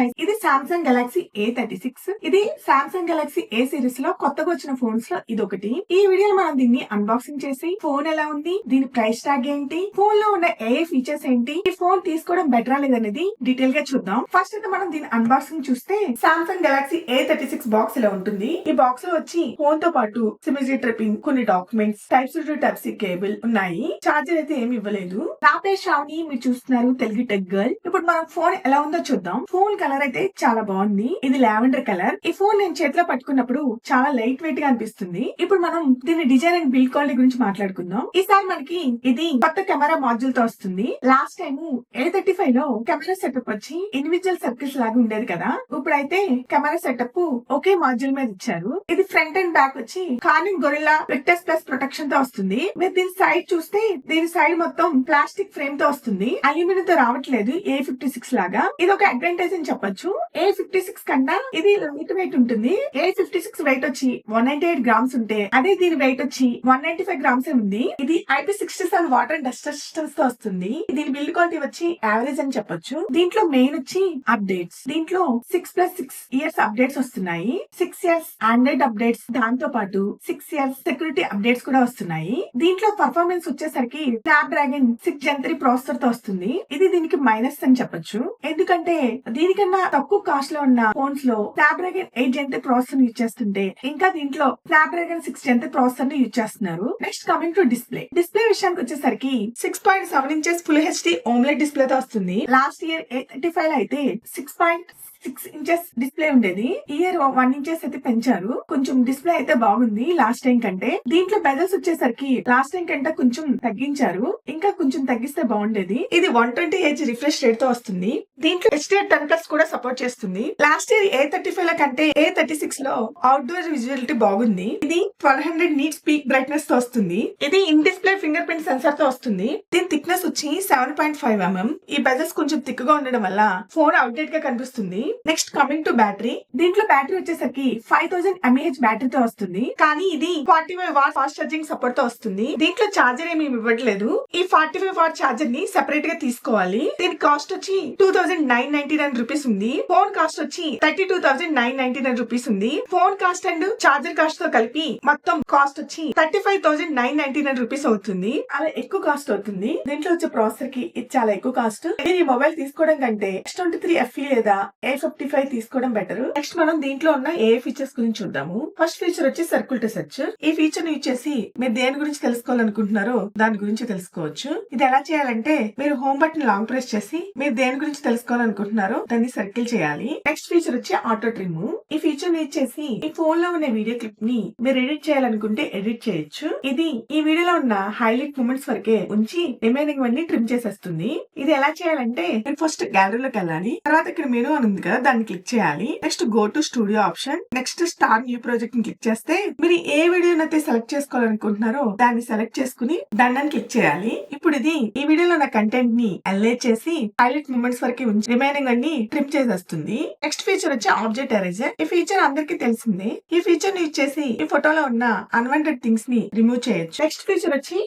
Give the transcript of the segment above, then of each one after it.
Guys ఇది Samsung Galaxy A thirty six ఇది Samsung Galaxy A సిరీస్లో కొత్తగా వచ్చిన ఫోన్స్లో ఇది ఒకటి ఈ వీడియోలో మనం దీన్ని అన్బాక్సింగ్ చేసి ఫోన్ ఎలా ఉంది దీని ప్రైస్ ట్యాగ్ ఏంటి ఫోన్లో ఉన్న ఏ ఫీచర్స్ ఏంటి ఈ ఫోన్ తీసుకోవడం బెటర్ లేదనేది డీటెయిల్గా చూద్దాం. ఫస్ట్ అయితే మనం దీని అన్బాక్సింగ్ చూస్తే Samsung Galaxy A thirty six box ఇలా ఉంటుంది. ఈ బాక్స్లో వచ్చి ఫోన్తో పాటు సిమిజీ ట్రిపింగ్ కొన్ని documents type two type C cable ఉన్నాయి. చార్జర్ అయితే ఏమి ఇవ్వలేదు. నా పేరు షావుని మీరు చూస్తున్నారు తెలుగు టెక్ గర్ల్ ఇప్పుడు మనం ఫోన్ ఎలా ఉందో చూద్దాం. ఫోన్ కలర్ అయితే చాలా బాగుంది. ఇది లావెండర్ కలర్. ఈ ఫోన్ నేను చేతిలో పట్టుకున్నప్పుడు చాలా లైట్ వెయిట్గా అనిపిస్తుంది. ఇప్పుడు మనం దీని డిజైన్ అండ్ బిల్డ్ క్వాలిటీ గురించి మాట్లాడుకుందాం. ఈసారి మనకి ఇది కొత్త కెమెరా మాడ్యూల్తో వస్తుంది. లాస్ట్ టైం ఏ థర్టీ ఫైవ్లో కెమెరా సెటప్ వచ్చి ఇండివిజువల్ సర్కిల్స్ లాగా ఉండేది కదా. ఇప్పుడైతే కెమెరా సెటప్ ఒకే మాడ్యూల్ మీద ఇచ్చారు. ఇది ఫ్రంట్ అండ్ బ్యాక్ వచ్చి కార్నింగ్ గొరిల్లా విక్టర్స్ ప్లస్ ప్రొటెక్షన్తో వస్తుంది. మీరు దీని సైడ్ చూస్తే దీని సైడ్ మొత్తం ప్లాస్టిక్ ఫ్రేమ్తో వస్తుంది. అల్యూమినియం తో రావట్లేదు ఏ ఫిఫ్టీ సిక్స్ లాగా. ఇది ఒక అడ్వాంటేజ్ అని చెప్పొచ్చు. ఏ ఫిఫ్టీ సిక్స్ కన్నా ఇది లైట్ వెయిట్ ఉంటుంది. ఏ ఫిఫ్టీ సిక్స్ వెయిట్ వచ్చి వన్ నైన్టీ ఎయిట్ గ్రామ్స్ ఉంటే అదే దీని వెయిట్ వచ్చి వన్ నైన్టీ ఫైవ్ గ్రామ్స్ ఉంది. ఇది IP sixty seven water and dust రెసిస్టెన్స్తో వస్తుంది. దీని బిల్డ్ క్వాలిటీ వచ్చి యావరేజ్ అని చెప్పొచ్చు. దీంట్లో మెయిన్ వచ్చి అప్డేట్స్ దీంట్లో six plus six years updates వస్తున్నాయి. సిక్స్ ఇయర్స్ ఆండ్రాయిడ్ అప్డేట్స్ దాంతో పాటు సిక్స్ ఇయర్స్ సెక్యూరిటీ అప్డేట్స్ కూడా వస్తున్నాయి. దీంట్లో పర్ఫార్మెన్స్ వచ్చేసరికి Snapdragon six gen three ప్రాసెసర్తో వస్తుంది. ఇది దీనికి మైనస్ అని చెప్పొచ్చు. ఎందుకంటే దీనికన్నా తక్కువ కాస్ట్లో ఉన్న ఫోన్స్లో Snapdragon eight gen processor use చేస్తుంటే ఇంకా దీంట్లో స్నాప్ డ్రాగన్ సిక్స్ జెన్ ప్రాసెసర్ని యూజ్ చేస్తున్నారు. Next coming to display display విషయానికి వచ్చేసరికి six point seven inches full HD AMOLED display తో వస్తుంది. Last year eight thirty five అయితే six point six inches display ఉండేది. ఇయర్ వన్ ఇంచెస్ అయితే పెంచారు. కొంచెం డిస్ప్లే అయితే బాగుంది లాస్ట్ టైం కంటే. దీంట్లో బెజల్స్ వచ్చేసరికి లాస్ట్ టైం కంటే కొంచెం తగ్గించారు. ఇంకా కొంచెం తగ్గిస్తే బాగుండేది. ఇది వన్ ట్వంటీ హెచ్ రిఫ్రెష్ రేట్తో వస్తుంది. దీంట్లో హెచ్డిఆర్ టెన్ ప్లస్ కూడా సపోర్ట్ చేస్తుంది. Last year A thirty five కంటే ఏ థర్టీ సిక్స్లో అవుట్డోర్ విజువలిటీ బాగుంది. ఇది ట్వెల్వ్ హండ్రెడ్ నీట్ స్పీక్ బ్రైట్నెస్తో వస్తుంది. ఇది ఇన్ డిస్ప్లే ఫింగర్ ప్రింట్ సెన్సార్తో వస్తుంది. దీని థిక్నెస్ వచ్చి సెవెన్ పాయింట్ ఫైవ్ ఎంఎం ఈ బెజల్స్ కొంచెం థిక్గా ఉండడం వల్ల ఫోన్ అవుట్డేట్గా కనిపిస్తుంది. నెక్స్ట్ కమింగ్ టు బ్యాటరీ దీంట్లో బ్యాటరీ వచ్చేసరికి ఫైవ్ థౌసండ్ ఎంఏహెచ్ బ్యాటరీతో వస్తుంది. కానీ ఇది forty five watt fast charging సపోర్ట్తో వస్తుంది. దీంట్లో ఛార్జర్ ఏమి ఇవ్వట్లేదు. ఈ ఫార్టీ ఫైవ్ వాట్ ఛార్జర్ని సెపరేట్గా తీసుకోవాలి. దీని కాస్ట్ వచ్చి two thousand nine ninety nine rupees ఉంది. ఫోన్ కాస్ట్ వచ్చి thirty two thousand nine ninety nine rupees ఉంది. ఫోన్ కాస్ట్ అండ్ ఛార్జర్ కాస్ట్తో కలిపి మొత్తం కాస్ట్ వచ్చి thirty five thousand nine ninety nine rupees అవుతుంది. అలా ఎక్కువ కాస్ట్ అవుతుంది. దీంట్లో వచ్చే ప్రాసెసర్కి ఇది చాలా ఎక్కువ కాస్ట్ ఇది ఈ మొబైల్ తీసుకోవడం కంటే ఎస్ ట్వంటీ త్రీ ఎఫ్ఈ లేదా ఏ ఫిఫ్టీ ఫైవ్ తీసుకోవడం బెటర్ నెక్స్ట్ మనం దీంట్లో ఉన్న ఏ ఫీచర్స్ గురించి చూద్దాము. ఫస్ట్ ఫీచర్ వచ్చి సర్కిల్ టు సెర్చ్ ఈ ఫీచర్ని యూజ్ చేసి మీరు దేని గురించి తెలుసుకోవాలనుకుంటున్నారో దాని గురించి తెలుసుకోవచ్చు. ఇది ఎలా చేయాలంటే మీరు హోమ్ బటన్ లాంగ్ ప్రెస్ చేసి మీరు దేని గురించి తెలుసుకోవాలనుకుంటున్నారో దాన్ని సర్కిల్ చేయాలి. నెక్స్ట్ ఫీచర్ వచ్చి ఆటో ట్రిమ్ ఈ ఫీచర్ని యూజ్ చేసి ఈ ఫోన్లో ఉన్న వీడియో క్లిప్ని మీరు ఎడిట్ చేయాలనుకుంటే ఎడిట్ చేయొచ్చు. ఇది ఈ వీడియోలో ఉన్న హైలైట్ మూమెంట్స్ వరకే ఉంచి రిమైనింగ్ అన్ని ట్రిమ్ చేసేస్తుంది. ఇది ఎలా చేయాలంటే మీరు ఫస్ట్ గ్యాలరీలోకి వెళ్ళాలి. తర్వాత ఇక్కడ మెనూ అని ఉంది కదా దాన్ని క్లిక్ చేయాలి. Next go to studio option next start new ప్రాజెక్ట్ని క్లిక్ చేస్తే మీరు ఏ వీడియోనైతే అయితే సెలెక్ట్ చేసుకోవాలనుకుంటున్నారో దాన్ని సెలెక్ట్ చేసుకుని దండని క్లిక్ చేయాలి. ఇప్పుడు ఇది ఈ వీడియోలో నా కంటెంట్ని అల్లైట్ చేసి హైలైట్ మూమెంట్స్ వరకు ఉంచి రిమైనింగ్ అన్ని ట్రిమ్ చేసేస్తుంది. నెక్స్ట్ ఫీచర్ వచ్చి ఆబ్జెక్ట్ ఎరేజర్ ఈ ఫీచర్ అందరికి తెలిసిందే. ఈ ఫీచర్ని యూజ్ చేసి ఈ ఫోటోలో ఉన్న అన్వాంటెడ్ థింగ్స్ని రిమూవ్ చేయొచ్చు. నెక్స్ట్ ఫీచర్ వచ్చి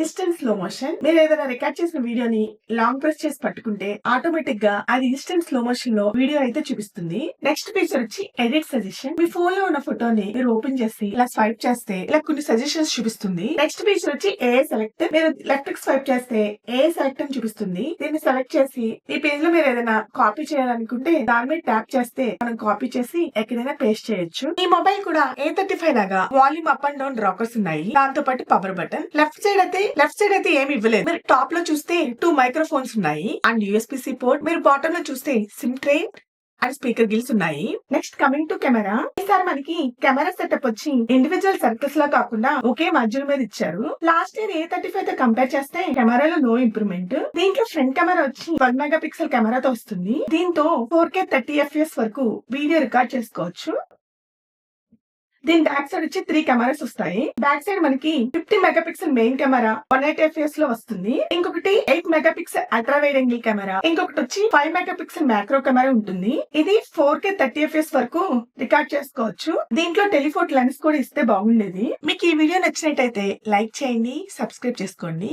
ఇన్స్టెంట్ స్లో మోషన్ మీరు ఏదైనా రికార్డ్ చేసిన వీడియోని లాంగ్ ప్రెస్ చేసి పట్టుకుంటే ఆటోమేటిక్గా అది ఇన్స్టెంట్ స్లో మోషన్లో వీడియో అయితే చూపిస్తుంది. నెక్స్ట్ ఫీచర్ వచ్చి ఎడిట్ సజెషన్ మీ ఫోన్లో ఉన్న ఫోటోని మీరు ఓపెన్ చేసి ఇలా స్వైప్ చేస్తే ఇలా కొన్ని సజెషన్స్ చూపిస్తుంది. నెక్స్ట్ ఫీచర్ వచ్చి ఏ సెలెక్ట్ మీరు లెఫ్ట్ స్వైప్ చేస్తే ఏ సెలెక్ట్ అని చూపిస్తుంది. దీన్ని సెలెక్ట్ చేసి ఈ పేజ్లో మీరు ఏదైనా కాపీ చేయాలనుకుంటే దాని మీద ట్యాప్ చేస్తే మనం కాపీ చేసి ఎక్కడైనా పేస్ట్ చేయొచ్చు. ఈ మొబైల్ కూడా ఏ థర్టీ ఫైవ్ లాగా volume up and down rockers ఉన్నాయి. దాంతో పాటు పవర్ బటన్ లెఫ్ట్ సైడ్ అయితే లెఫ్ట్ సైడ్ అయితే ఏమి ఇవ్వలేదు. మీరు టాప్లో చూస్తే టూ మైక్రోఫోన్స్ ఉన్నాయి. And USB port. మీరు బాటమ్లో చూస్తే SIM tray and speaker grills ఉన్నాయి. Next coming to camera. ఈసారి మనకి కెమెరా సెటప్ వచ్చి ఇండివిజువల్ సర్కిల్స్ లా కాకుండా ఒకే మధ్యలో మీద ఇచ్చారు. లాస్ట్ ఇయర్ ఏ థర్టీ ఫైవ్తో కంపేర్ చేస్తే కెమెరాలో నో ఇంప్రూవ్మెంట్. దీంట్లో ఫ్రంట్ కెమెరా వచ్చి ట్వెల్వ్ మెగా పిక్సెల్ కెమెరాతో వస్తుంది. దీంతో ఫోర్ కే థర్టీ ఎఫ్ఎస్ వరకు వీడియో రికార్డ్ చేసుకోవచ్చు. దీని బ్యాక్ సైడ్ వచ్చి త్రీ కెమెరాస్ వస్తాయి. బ్యాక్ సైడ్ మనకి fifty megapixel main camera one eight ఎఫ్ఎస్లో వస్తుంది. ఇంకొకటి eight megapixel ultra wide angle camera. ఇంకొకటి వచ్చి five megapixel macro camera ఉంటుంది. ఇది ఫోర్ కే థర్టీ ఎఫ్ఎస్ వరకు రికార్డ్ చేసుకోవచ్చు. దీంట్లో టెలిఫోన్ లెన్స్ కూడా ఇస్తే బాగుండేది. మీకు ఈ వీడియో నచ్చినట్టయితే లైక్ చేయండి సబ్స్క్రైబ్ చేసుకోండి.